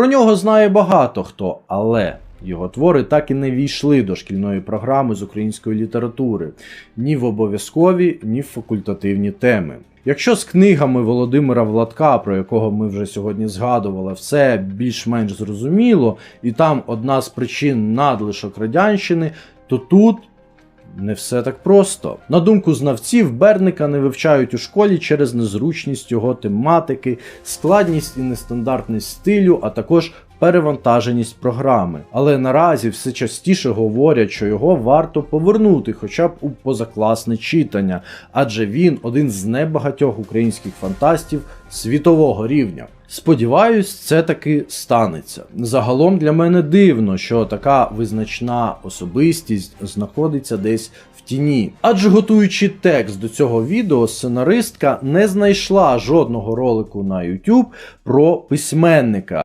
Про нього знає багато хто, але його твори так і не війшли до шкільної програми з української літератури ні в обов'язкові, ні в факультативні теми. Якщо з книгами Володимира Владка, про якого ми вже сьогодні згадували, все більш-менш зрозуміло, і там одна з причин надлишок радянщини, то тут не все так просто. На думку знавців, Берника не вивчають у школі через незручність його тематики, складність і нестандартність стилю, а також перевантаженість програми. Але наразі все частіше говорять, що його варто повернути хоча б у позакласне читання, адже він один з небагатьох українських фантастів світового рівня. Сподіваюсь, це таки станеться. Загалом для мене дивно, що така визначна особистість знаходиться десь в тіні. Адже готуючи текст до цього відео, сценаристка не знайшла жодного ролику на YouTube про письменника.